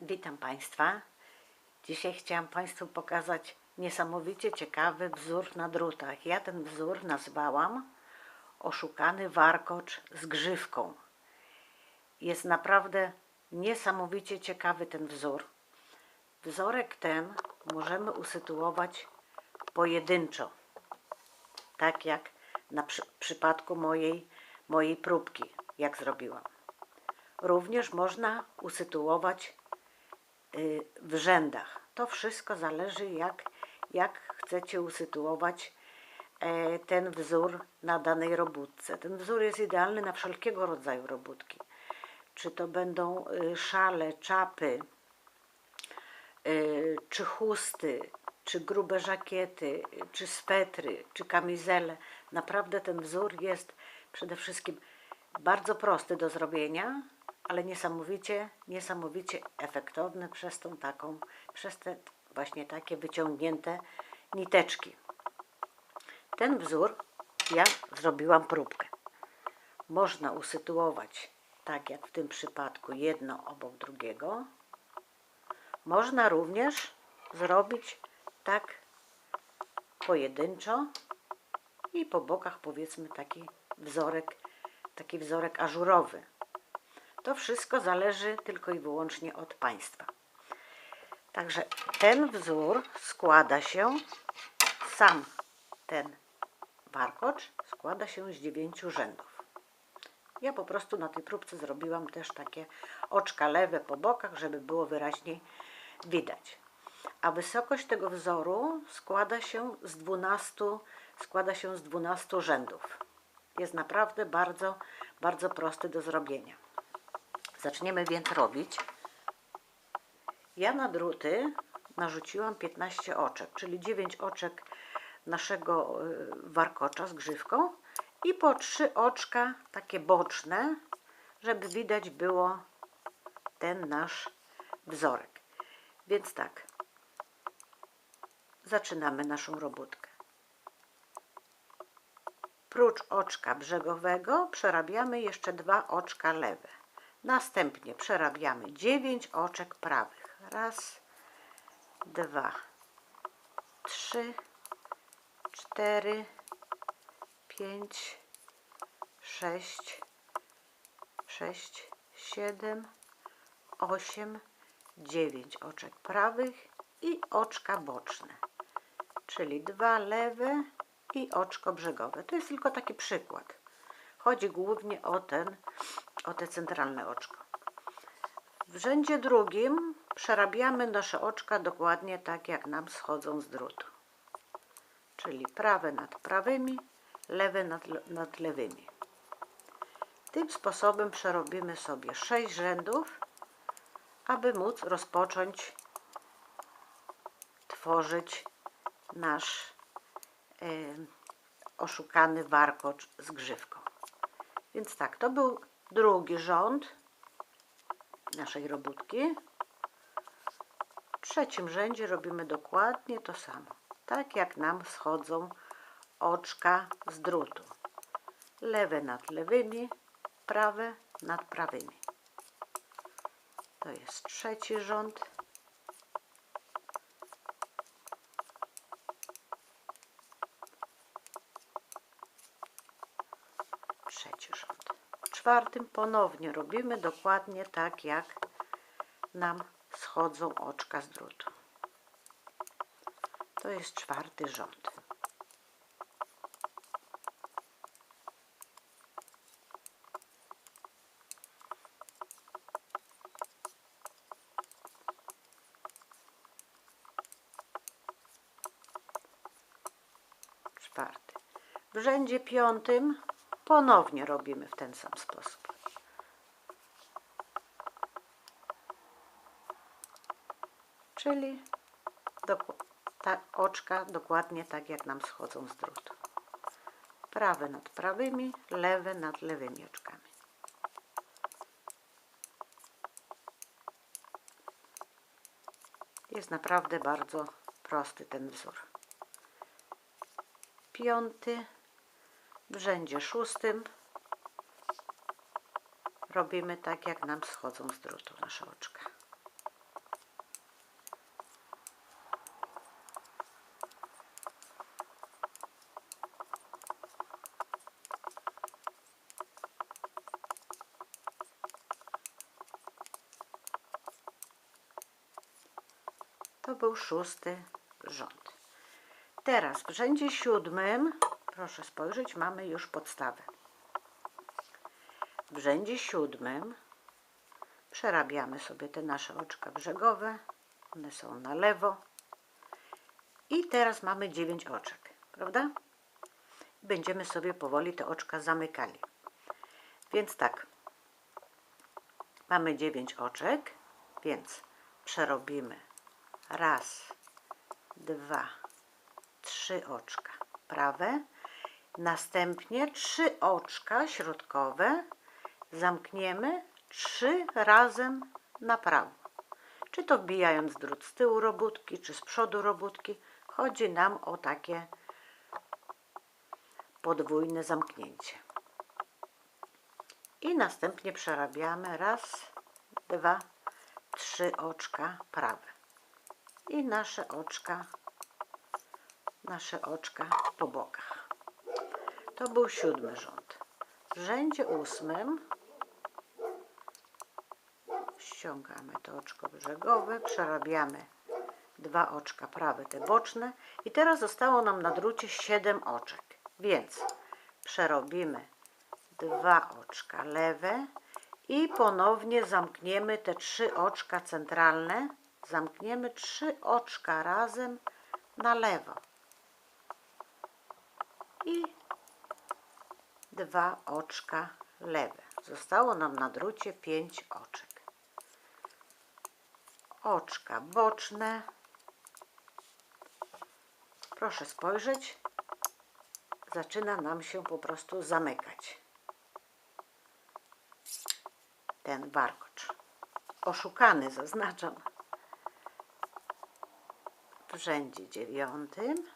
Witam Państwa. Dzisiaj chciałam Państwu pokazać niesamowicie ciekawy wzór na drutach. Ja ten wzór nazwałam oszukany warkocz z grzywką. Jest naprawdę niesamowicie ciekawy ten wzór. Wzorek ten możemy usytuować pojedynczo, tak jak na przy, przypadku mojej, mojej próbki, jak zrobiłam. Również można usytuować w rzędach. To wszystko zależy, jak, jak chcecie usytuować e, ten wzór na danej robótce. Ten wzór jest idealny na wszelkiego rodzaju robótki. Czy to będą y, szale, czapy, y, czy chusty, czy grube żakiety, czy swetry, czy kamizele. Naprawdę ten wzór jest przede wszystkim bardzo prosty do zrobienia, ale niesamowicie, niesamowicie efektowny przez tą taką, przez te właśnie takie wyciągnięte niteczki. Ten wzór ja zrobiłam próbkę. Można usytuować tak jak w tym przypadku jedno obok drugiego. Można również zrobić tak pojedynczo i po bokach powiedzmy taki wzorek, taki wzorek ażurowy. To wszystko zależy tylko i wyłącznie od Państwa. Także ten wzór składa się, sam ten warkocz składa się z dziewięciu rzędów. Ja po prostu na tej próbce zrobiłam też takie oczka lewe po bokach, żeby było wyraźniej widać. A wysokość tego wzoru składa się z 12, składa się z 12 rzędów. Jest naprawdę bardzo, bardzo prosty do zrobienia. Zaczniemy więc robić. Ja na druty narzuciłam 15 oczek, czyli 9 oczek naszego y, warkocza z grzywką i po 3 oczka takie boczne, żeby widać było ten nasz wzorek. Więc tak, zaczynamy naszą robótkę. Prócz oczka brzegowego przerabiamy jeszcze dwa oczka lewe. Następnie przerabiamy 9 oczek prawych. Raz, dwa, trzy, cztery, pięć, sześć, sześć, siedem, osiem, dziewięć oczek prawych i oczka boczne, czyli dwa lewe i oczko brzegowe. To jest tylko taki przykład. Chodzi głównie o ten, o te centralne oczko. W rzędzie drugim przerabiamy nasze oczka dokładnie tak, jak nam schodzą z drutu. Czyli prawe nad prawymi, lewe nad, nad lewymi. Tym sposobem przerobimy sobie 6 rzędów, aby móc rozpocząć tworzyć nasz y, oszukany warkocz z grzywką. Więc tak, to był drugi rząd naszej robótki. W trzecim rzędzie robimy dokładnie to samo. Tak jak nam schodzą oczka z drutu. Lewe nad lewymi, prawe nad prawymi. To jest trzeci rząd. Trzeci rząd. W czwartym ponownie robimy dokładnie tak, jak nam schodzą oczka z drutu. To jest czwarty rząd. czwarty. W rzędzie piątym ponownie robimy w ten sam sposób. Czyli doku- ta oczka dokładnie tak jak nam schodzą z drutu. Prawe nad prawymi, lewe nad lewymi oczkami. Jest naprawdę bardzo prosty ten wzór piąty, w rzędzie szóstym robimy tak jak nam schodzą z drutu nasze oczka To był szósty rząd. Teraz w rzędzie siódmym proszę spojrzeć, mamy już podstawę. W rzędzie siódmym przerabiamy sobie te nasze oczka brzegowe. One są na lewo. I teraz mamy 9 oczek, prawda? Będziemy sobie powoli te oczka zamykali. Więc tak, mamy 9 oczek, więc przerobimy raz, dwa, trzy oczka prawe, następnie trzy oczka środkowe zamkniemy trzy razem na prawo. Czy to wbijając drut z tyłu robótki, czy z przodu robótki, chodzi nam o takie podwójne zamknięcie. I następnie przerabiamy raz, dwa, trzy oczka prawe. I nasze oczka, nasze oczka po bokach. To był siódmy rząd. W rzędzie ósmym ściągamy to oczko brzegowe, przerabiamy dwa oczka prawe, te boczne. I teraz zostało nam na drucie 7 oczek, więc przerobimy dwa oczka lewe i ponownie zamkniemy te trzy oczka centralne, zamkniemy trzy oczka razem na lewo. I dwa oczka lewe. Zostało nam na drucie 5 oczek. Oczka boczne. Proszę spojrzeć. Zaczyna nam się po prostu zamykać. Ten warkocz. Oszukany zaznaczam. W rzędzie dziewiątym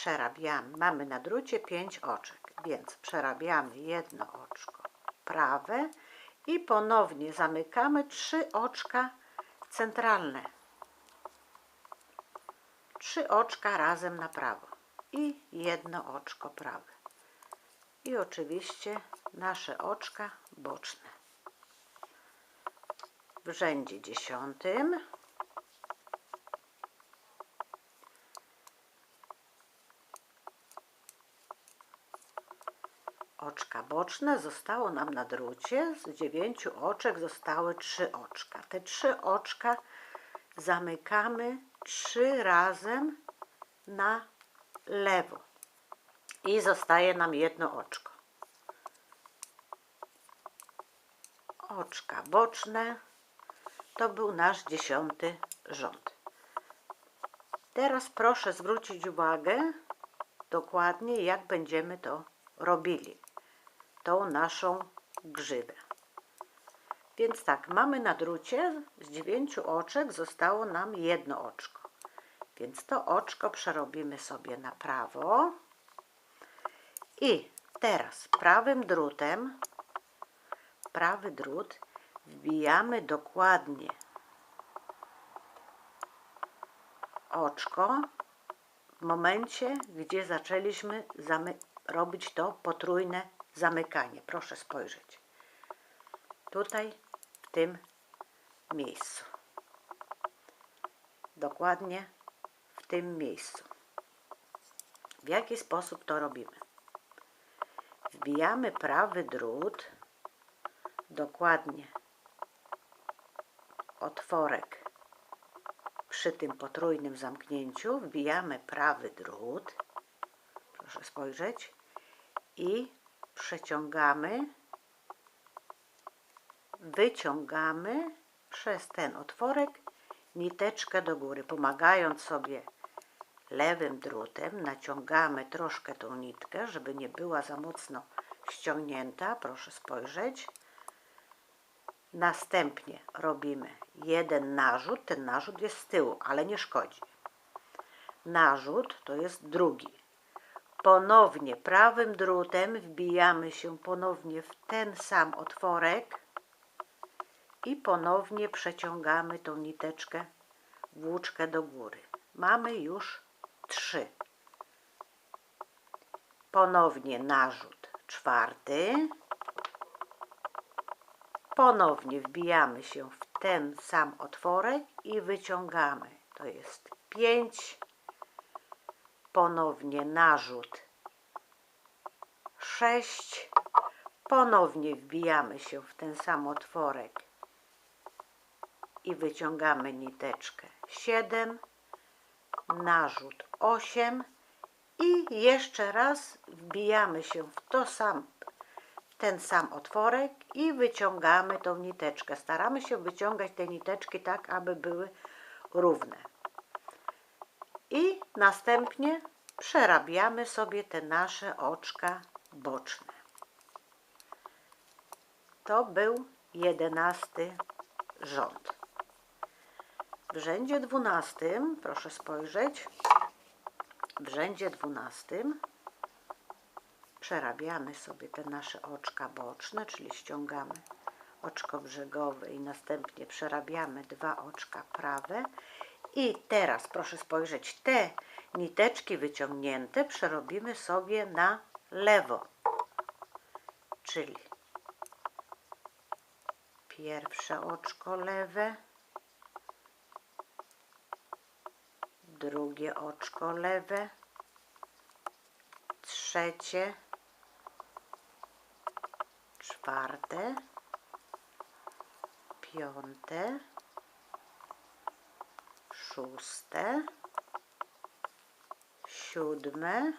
przerabiamy. Mamy na drucie 5 oczek, więc przerabiamy jedno oczko prawe i ponownie zamykamy trzy oczka centralne. Trzy oczka razem na prawo i jedno oczko prawe. I oczywiście nasze oczka boczne. W rzędzie dziesiątym oczka boczne zostało nam na drucie. Z dziewięciu oczek zostały trzy oczka. Te trzy oczka zamykamy trzy razem na lewo. I zostaje nam jedno oczko. Oczka boczne to był nasz dziesiąty rząd. Teraz proszę zwrócić uwagę dokładnie, jak będziemy to robili tą naszą grzywę. Więc tak, mamy na drucie z dziewięciu oczek zostało nam jedno oczko. Więc to oczko przerobimy sobie na prawo. I teraz prawym drutem, prawy drut wbijamy dokładnie oczko w momencie, gdzie zaczęliśmy robić to potrójne zamykanie. Proszę spojrzeć. Tutaj, w tym miejscu. Dokładnie w tym miejscu. W jaki sposób to robimy? Wbijamy prawy drut dokładnie otworek przy tym potrójnym zamknięciu wbijamy prawy drut proszę spojrzeć i przeciągamy, wyciągamy przez ten otworek niteczkę do góry, pomagając sobie lewym drutem, naciągamy troszkę tą nitkę, żeby nie była za mocno ściągnięta, proszę spojrzeć. Następnie robimy jeden narzut, ten narzut jest z tyłu, ale nie szkodzi. Narzut to jest drugi. Ponownie prawym drutem wbijamy się ponownie w ten sam otworek i ponownie przeciągamy tą niteczkę, włóczkę do góry. Mamy już trzy. Ponownie narzut czwarty. ponownie wbijamy się w ten sam otworek i wyciągamy. To jest 5, ponownie narzut. 6, ponownie wbijamy się w ten sam otworek i wyciągamy niteczkę. 7, narzut. 8 i jeszcze raz wbijamy się w to sam, ten sam otworek i wyciągamy tą niteczkę. Staramy się wyciągać te niteczki tak, aby były równe. I następnie przerabiamy sobie te nasze oczka boczne. To był jedenasty rząd. W rzędzie dwunastym, proszę spojrzeć, w rzędzie dwunastym przerabiamy sobie te nasze oczka boczne, czyli ściągamy oczko brzegowe i następnie przerabiamy dwa oczka prawe. I teraz proszę spojrzeć, te niteczki wyciągnięte przerobimy sobie na lewo, czyli pierwsze oczko lewe, drugie oczko lewe, trzecie, czwarte, piąte, szóste, siódme,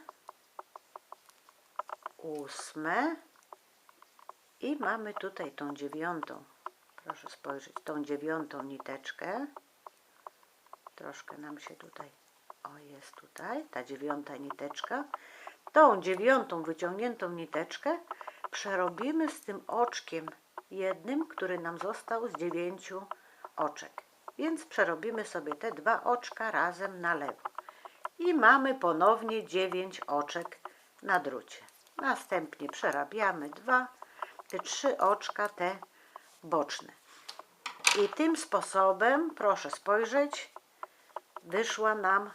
ósme i mamy tutaj tą dziewiątą. Proszę spojrzeć, tą dziewiątą niteczkę. Troszkę nam się tutaj, o jest tutaj, ta dziewiąta niteczka. Tą dziewiątą wyciągniętą niteczkę przerobimy z tym oczkiem jednym, który nam został z dziewięciu oczek. Więc przerobimy sobie te dwa oczka razem na lewo. I mamy ponownie dziewięć oczek na drucie. Następnie przerabiamy dwa, te trzy oczka te boczne. I tym sposobem, proszę spojrzeć, wyszła nam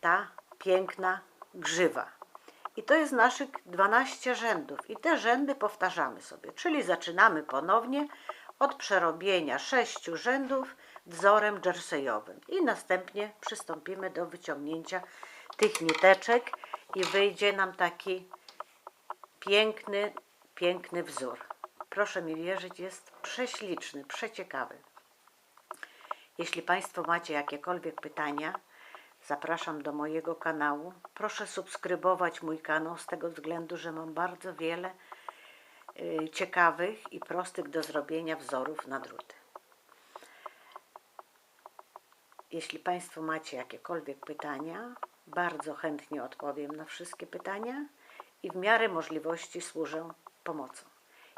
ta piękna grzywa. I to jest naszych 12 rzędów. I te rzędy powtarzamy sobie. Czyli zaczynamy ponownie od przerobienia sześciu rzędów wzorem jerseyowym. I następnie przystąpimy do wyciągnięcia tych niteczek i wyjdzie nam taki piękny, piękny wzór. Proszę mi wierzyć, jest prześliczny, przeciekawy. Jeśli Państwo macie jakiekolwiek pytania, zapraszam do mojego kanału. Proszę subskrybować mój kanał z tego względu, że mam bardzo wiele ciekawych i prostych do zrobienia wzorów na druty. Jeśli Państwo macie jakiekolwiek pytania, bardzo chętnie odpowiem na wszystkie pytania i w miarę możliwości służę pomocą.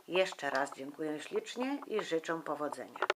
Jeszcze raz dziękuję ślicznie i życzę powodzenia.